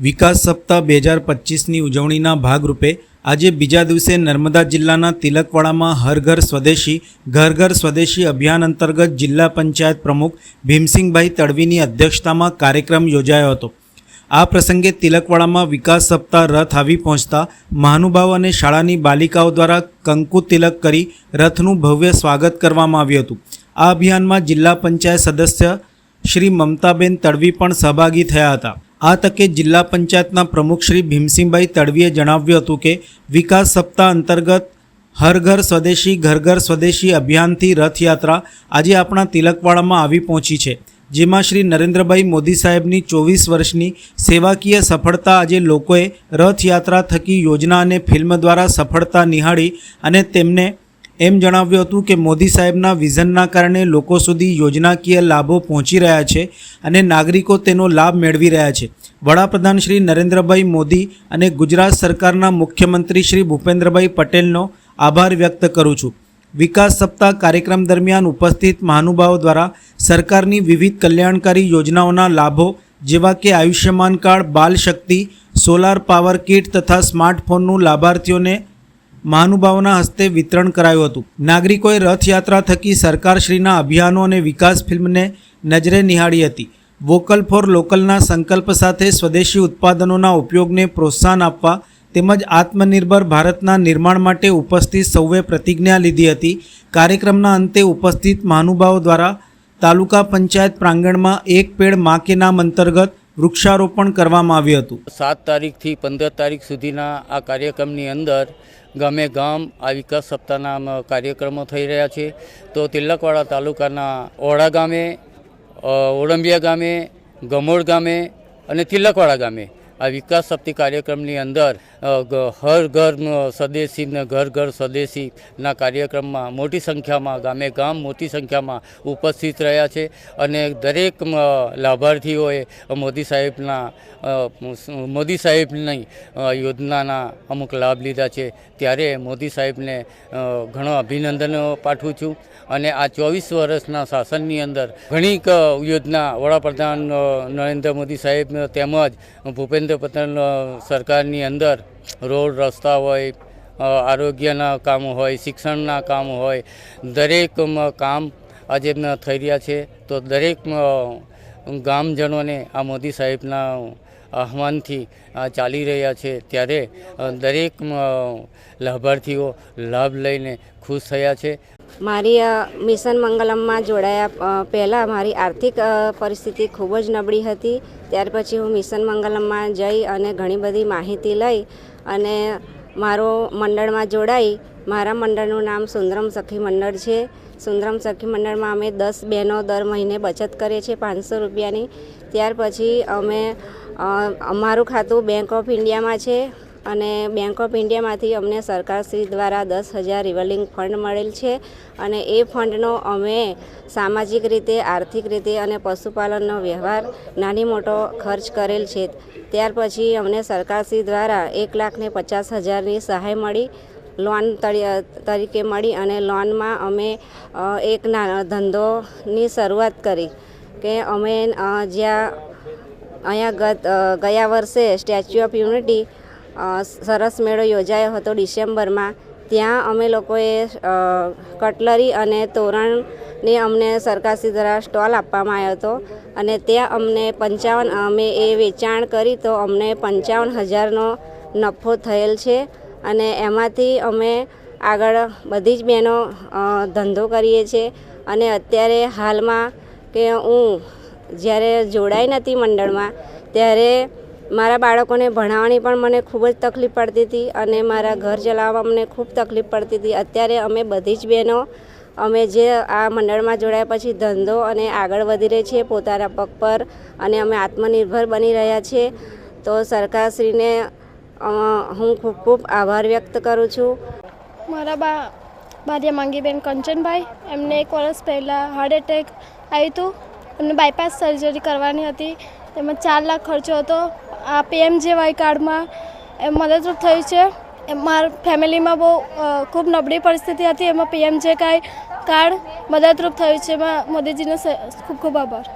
વિકાસ સપ્તાહ બે હજાર પચીસની ઉજવણીના ભાગરૂપે આજે બીજા દિવસે નર્મદા જિલ્લાના તિલકવાડામાં હર ઘર સ્વદેશી, ઘર ઘર સ્વદેશી અભિયાન અંતર્ગત જિલ્લા પંચાયત પ્રમુખ ભીમસિંહભાઈ તડવીની અધ્યક્ષતામાં કાર્યક્રમ યોજાયો હતો. આ પ્રસંગે તિલકવાડામાં વિકાસ સપ્તાહ રથ આવી પહોંચતા મહાનુભાવ અને શાળાની બાલિકાઓ દ્વારા કંકુ તિલક કરી રથનું ભવ્ય સ્વાગત કરવામાં આવ્યું હતું. આ અભિયાનમાં જિલ્લા પંચાયત સદસ્ય શ્રી મમતાબેન તડવી પણ સહભાગી થયા હતા. આ તકે જિલ્લા પંચાયતના પ્રમુખ શ્રી ભીમસિંહભાઈ તડવીએ જણાવ્યું હતું કે, વિકાસ સપ્તાહ અંતર્ગત હર ઘર સ્વદેશી, ઘર ઘર સ્વદેશી અભિયાનથી રથયાત્રા આજે આપણા તિલકવાડામાં આવી પહોંચી છે, જેમાં શ્રી નરેન્દ્રભાઈ મોદી સાહેબની ચોવીસ વર્ષની સેવાકીય સફળતા આજે લોકોએ રથયાત્રા થકી યોજના અને ફિલ્મ દ્વારા સફળતા નિહાળી અને તેમને એમ જણાવ્યું હતું કે મોદી સાહેબના વિઝનના કારણે લોકો સુધી યોજનાકીય લાભો પહોંચી રહ્યા છે અને નાગરિકો તેનો લાભ મેળવી રહ્યા છે. વડાપ્રધાન શ્રી નરેન્દ્રભાઈ મોદી અને ગુજરાત સરકારના મુખ્યમંત્રી શ્રી ભૂપેન્દ્રભાઈ પટેલનો આભાર વ્યક્ત કરું છું. વિકાસ સપ્તાહ કાર્યક્રમ દરમિયાન ઉપસ્થિત મહાનુભાવો દ્વારા સરકારની વિવિધ કલ્યાણકારી યોજનાઓના લાભો જેવા કે આયુષ્યમાન કાર્ડ બાલ શક્તિ સોલાર પાવર કિટ તથા સ્માર્ટફોનનું લાભાર્થીઓને મહાનુભાવોના હસ્તે વિતરણ કરાયું હતું. નાગરિકોએ રથયાત્રા થકી સરકારશ્રીના અભિયાનો અને વિકાસ ફિલ્મને નજરે નિહાળી હતી. વોકલ ફોર લોકલના સંકલ્પ સાથે સ્વદેશી ઉત્પાદનોના ઉપયોગને પ્રોત્સાહન આપવા તેમજ આત્મનિર્ભર ભારતના નિર્માણ માટે ઉપસ્થિત સૌએ પ્રતિજ્ઞા લીધી હતી. કાર્યક્રમના અંતે ઉપસ્થિત મહાનુભાવો દ્વારા તાલુકા પંચાયત પ્રાંગણમાં એક પેડ મા કે નામ અંતર્ગત વૃક્ષારોપણ કરવામાં આવ્યું હતું. સાત તારીખથી પંદર તારીખ સુધીના આ કાર્યક્રમની અંદર ગામે ગામ આ વિકાસ સપ્તાહના કાર્યક્રમો થઈ રહ્યા છે. તો તિલકવાડા તાલુકાના ઓળા ગામે ઓળંબિયા ગામે ગમોડ ગામે અને તિલકવાડા ગામે આ વિકાસ સપ્તી કાર્યક્રમની અંદર હર ઘર સ્વદેશી ઘર ઘર સ્વદેશીના કાર્યક્રમમાં મોટી સંખ્યામાં ગામે ગામ મોટી સંખ્યામાં ઉપસ્થિત રહ્યા છે અને દરેક લાભાર્થીઓએ મોદી સાહેબના મોદી સાહેબની યોજનાના અમુક લાભ લીધા છે. ત્યારે મોદી સાહેબને ઘણો અભિનંદન પાઠવું છું અને આ ચોવીસ વર્ષના શાસનની અંદર ઘણી યોજના વડાપ્રધાન નરેન્દ્ર મોદી સાહેબ તેમજ ભૂપેન્દ્ર પટેલ સરકારની અંદર રોડ, રસ્તા હોય આરોગ્યના કામો હોય, શિક્ષણના કામ હોય, દરેક કામ આજે થઈ રહ્યા છે. તો દરેક ગામજનોને આ મોદી સાહેબના આહવાનથી ચાલી રહ્યા છે. ત્યારે દરેક લાભાર્થીઓ લાભ લઈને ખુશ થયા છે. મારી મિશન મંગલમમાં જોડાયા પહેલાં મારી આર્થિક પરિસ્થિતિ ખૂબ જ નબળી હતી. ત્યાર પછી હું મિશન મંગલમમાં જઈ અને ઘણી બધી માહિતી લઈ અને મારો મંડળમાં જોડાઈ. મારા મંડળનું નામ સુંદરમ સખી મંડળ છે. સુંદરમ સખી મંડળમાં અમે દસ બહેનો દર મહિને બચત કરીએ છીએ પાંચસો રૂપિયાની. ત્યાર પછી અમે અમારું ખાતું બેંક ઓફ ઇન્ડિયામાં છે. અને બેંક ઓફ ઇન્ડિયામાંથી અમને સરકારશ્રી દ્વારા દસ હજાર રિવલિંગ ફંડ મળેલ છે અને એ ફંડનો અમે સામાજિક રીતે, આર્થિક રીતે અને પશુપાલનનો વ્યવહાર નાની મોટો ખર્ચ કરેલ છે. ત્યાર પછી અમને સરકારશ્રી દ્વારા એક લાખને પચાસ હજારની સહાય મળી લોન તરીકે મળી અને લોનમાં અમે એક ધંધોની શરૂઆત કરી કે અમે જ્યાં અહીંયા ગત ગયા વર્ષે સ્ટેચ્યુ ઓફ યુનિટી સરસ મેળો યોજાયો હતો ડિસેમ્બરમાં. ત્યાં અમે લોકોએ કટલરી અને તોરણની અમને સરકારશ્રી દ્વારા સ્ટોલ આપવામાં આવ્યો હતો અને ત્યાં અમને પંચાવન, અમે એ વેચાણ કરી તો અમને પંચાવન હજારનો નફો થયેલ છે અને એમાંથી અમે આગળ બધી જ બહેનો ધંધો કરીએ છીએ અને અત્યારે હાલમાં કે હું જ્યારે જોડાઈ નથી મંડળમાં, ત્યારે મારા બાળકોને ભણાવવાની પણ મને ખૂબ જ તકલીફ પડતી હતી અને મારા ઘર ચલાવવામાં મને ખૂબ તકલીફ પડતી હતી. અત્યારે અમે બધી જ બહેનો, અમે જે આ મંડળમાં જોડાયા પછી ધંધો અને આગળ વધી રહી છીએ પોતાના પગ પર અને અમે આત્મનિર્ભર બની રહ્યા છીએ. તો સરકારશ્રીને હું ખૂબ ખૂબ આભાર વ્યક્ત કરું છું. મારા બા બારિયા માંગીબેન કંચનભાઈ, એમને એક વર્ષ પહેલાં હાર્ટ એટેક આવ્યું હતું એમને બાયપાસ સર્જરી કરવાની હતી. તેમાં ચાર લાખ ખર્ચો હતો. આ પીએમજેવાય કાર્ડમાં એ મદદરૂપ થયું છે. મારા ફેમિલીમાં બહુ ખૂબ નબળી પરિસ્થિતિ હતી. એમાં પીએમજે કાર્ડ મદદરૂપ થયું છે. એમાં મોદીજીનો ખૂબ ખૂબ આભાર.